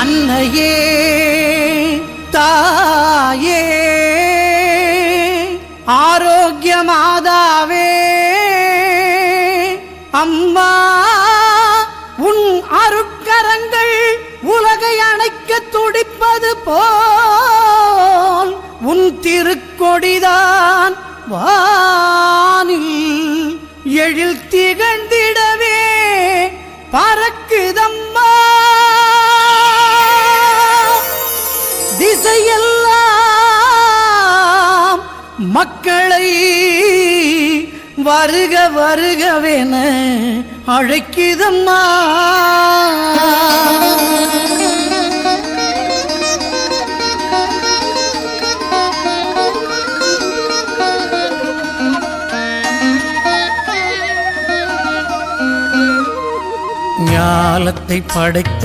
அன்னையே தாயே ஆரோக்கிய மாதாவே அம்மா உன் அருட்கரங்கள் உலகை அணைக்க துடிப்பது போல் உன் திருக்கொடிதான் வானில் எழில் திகழ்ந்திடவே பறக்குதம்மா. திசையெல்லாம் மக்களை வருக வருகவென அழைக்கிதம்மா. ஞாலத்தை படைத்த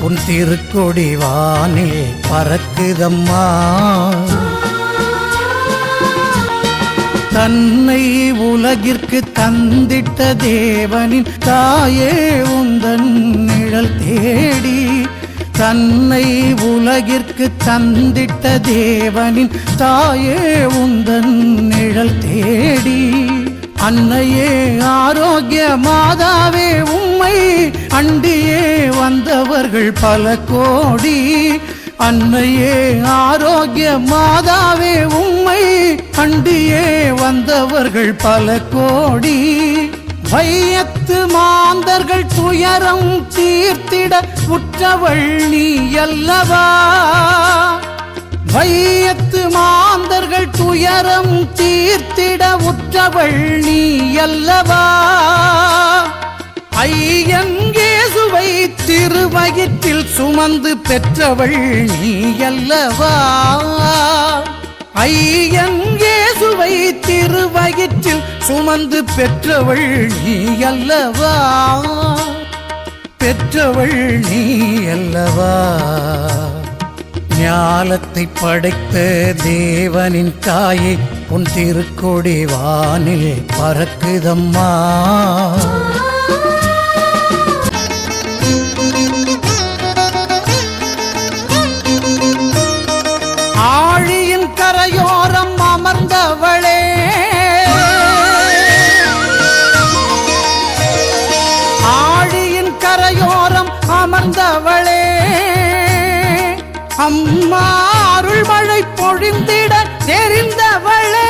உன் திருக்கொடி வானில் பறக்குதம்மா. தன்னை உலகிற்கு தந்திட்ட தேவனின் தாயே உந்தன் நிழல் தேடி தன்னை உலகிற்கு தந்திட்ட தேவனின் தாயே உந்தன் நிழல் தேடி அன்னையே ஆரோக்கிய மாதாவே அண்டியே வந்தவர்கள் பல கோடி. அன்னையே ஆரோக்கிய மாதாவே உம்மை அண்டியே வந்தவர்கள் பல கோடி. வையத்து மாந்தர்கள் துயரம் தீர்த்திட உற்றவள் நீ அல்லவா? வையத்து மாந்தர்கள் துயரம் தீர்த்திட உற்றவள் நீ அல்லவா? ஐயன் திருவயிற்றில் சுமந்து பெற்றவள் நீ அல்லவா ஐயங்கேசுவை திருவயிற்றில் சுமந்து பெற்றவள் நீ அல்லவா பெற்றவள் நீ அல்லவா ஞாலத்தை படைத்த தேவனின் தாயை உன் திருக்கொடி வானில் பறக்குதம்மா. அமர்ந்தவளே அம்மா அருள்மழை பொழிந்திட தெரிந்தவளே.